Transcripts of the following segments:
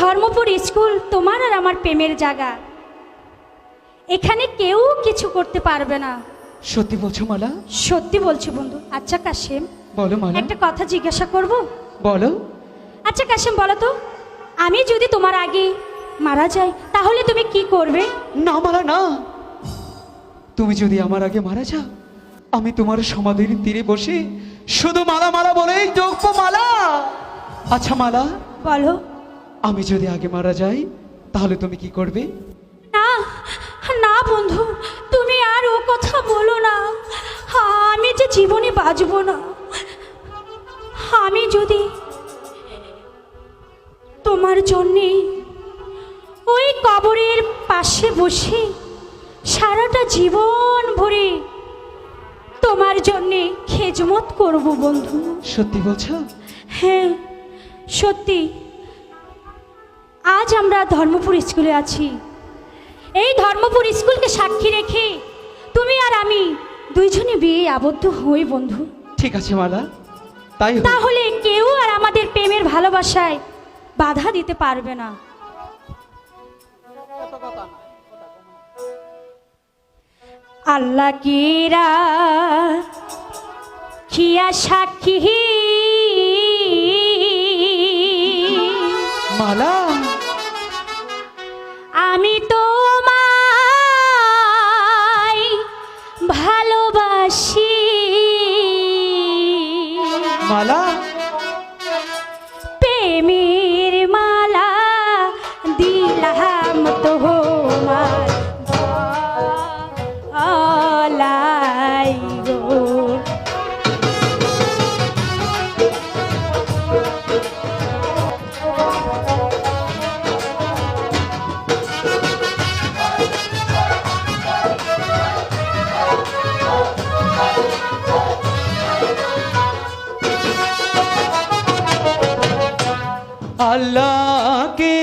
Dharmapur school তোমার আর আমার প্রেমের জায়গা। এখানে কেউ কিছু করতে পারবে না। সত্যি বলছো মালা? সত্যি বলছি বন্ধু। আচ্ছা কাশেম। বলো মালা। একটা কথা জিজ্ঞাসা করব? বলো। আচ্ছা কাশেম বলো তো। আমি যদি তোমার আগে মারা যাই তাহলে তুমি কি করবে? না মালা না। তুমি যদি আমার আগে মারা যাও আমি তোমার সমাধির তীরে বসে শুধু মালা মালা বলেই যোগ্য মালা। আচ্ছা মালা। বলো। আমি যদি আগে মারা যাই তাহলে তুমি কি করবে? না না বন্ধু তুমি আর ও কথা বলো না। আমি যে জীবনে বাঁচবো না। আমি যদি তোমার জন্যে ওই কবরের পাশে বসে সারাটা জীবন ভরে তোমার জন্যে খেজমত করব বন্ধু। সত্যি বলছো? হ্যাঁ সত্যি। আজ আমরা ধর্মপুর স্কুলে আছি। এই ধর্মপুর স্কুলকে সাক্ষী রেখে তুমি আর আমি দুইজনে বিয়ে আবদ্ধ হই বন্ধু। ঠিক আছে মালা। তাই তাহলে কেউ আর আমাদের প্রেমের ভালোবাসায় বাধা দিতে পারবে না। আল্লাহ কিরা খিয়া সাক্ষী। মালা। আল্লাহ কে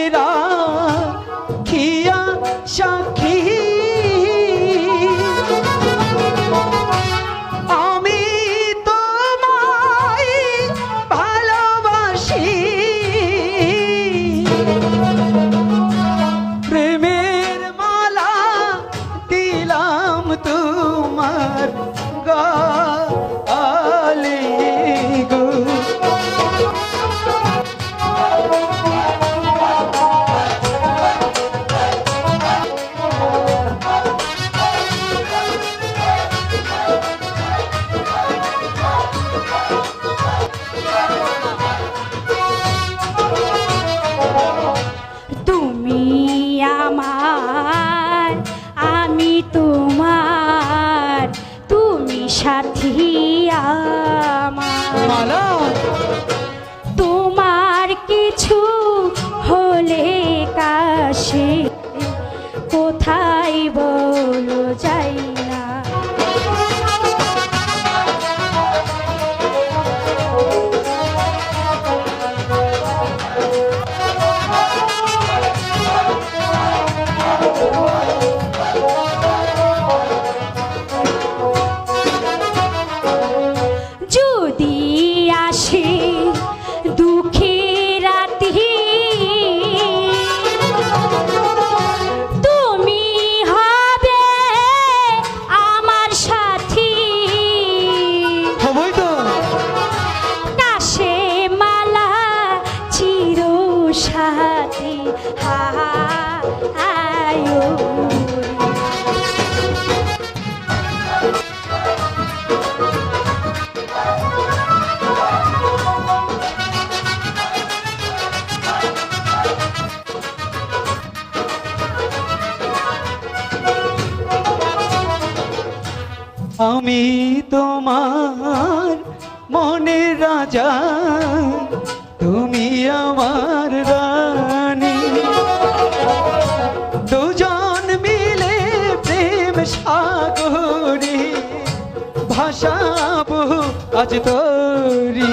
আমার সাথী হায় আমি তোমার মনের রাজা তুমি আমার আজ তোরি।